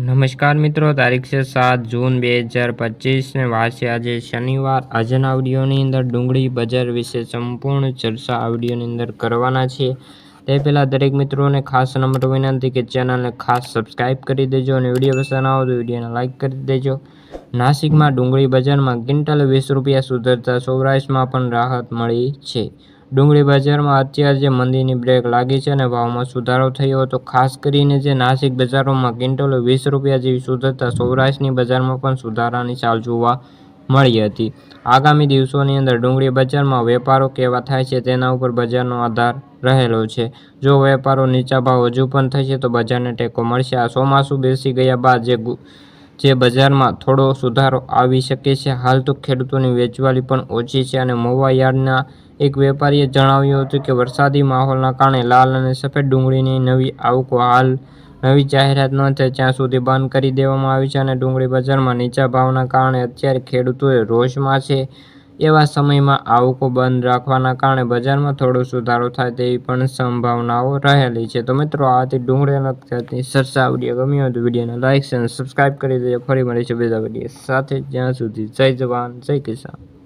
નમસ્કાર મિત્રો, તારીખ છે સાત જૂન બે હજાર પચીસને. વાસે આજે શનિવાર. આજના આવડીઓની અંદર ડુંગળી બજાર વિશે સંપૂર્ણ ચર્ચા આવડીઓની અંદર કરવાના છે. તે પહેલાં દરેક મિત્રોને ખાસ નંબર વિનંતી કે ચેનલને ખાસ સબસ્ક્રાઇબ કરી દેજો અને વીડિયો પસંદ આવો તો વિડીયોને લાઇક કરી દેજો. નાસિકમાં ડુંગળી બજારમાં ક્વિન્ટલ વીસ રૂપિયા સુધરતા સૌરાષ્ટ્રમાં પણ રાહત મળી છે. ડુંગળી બજારમાં અત્યારે જે મંદીની બ્રેક લાગી છે અને ભાવમાં સુધારો થયો હતો, ખાસ કરીને જે નાસિક બજારોમાં ક્વિન્ટલો વીસ રૂપિયા જેવી સુધરતા સૌરાષ્ટ્રની બજારમાં પણ સુધારાની ચાલ જોવા મળી હતી. આગામી દિવસોની અંદર ડુંગળી બજારમાં વેપારો કેવા થાય છે તેના ઉપર બજારનો આધાર રહેલો છે. જો વેપારો નીચા ભાવ હજુ પણ થશે તો બજારને ટેકો મળશે. આ ચોમાસું બેસી ગયા બાદ જે જે બજારમાં થોડો સુધારો આવી શકે છે. હાલ તો ખેડૂતોની વેચવાલી પણ ઓછી છે અને મોવા યાર્ડના એક વેપારીએ જણાવ્યું હતું કે વરસાદી માહોલના કારણે લાલ અને સફેદ ડુંગળીની નવી આવકો હાલ નવી જાહેરાત ન થાય ત્યાં સુધી બંધ કરી દેવામાં આવી છે અને ડુંગળી બજારમાં નીચા ભાવના કારણે અત્યારે ખેડૂતોએ રોષમાં છે. એવા સમયમાં આવકો બંધ રાખવાના કારણે બજારમાં થોડો સુધારો થાય તેવી પણ સંભાવનાઓ રહેલી છે. તો મિત્રો, આ હતી ડુંગળી લગતી ચર્ચા. વીડિયો ગમ્યો તો વિડીયોને લાઇક અને સબસ્ક્રાઇબ કરી દેજો. ફરી મળીશું બીજા વીડિયો સાથે. જ્યાં સુધી જય જવાન, જય કિસાન.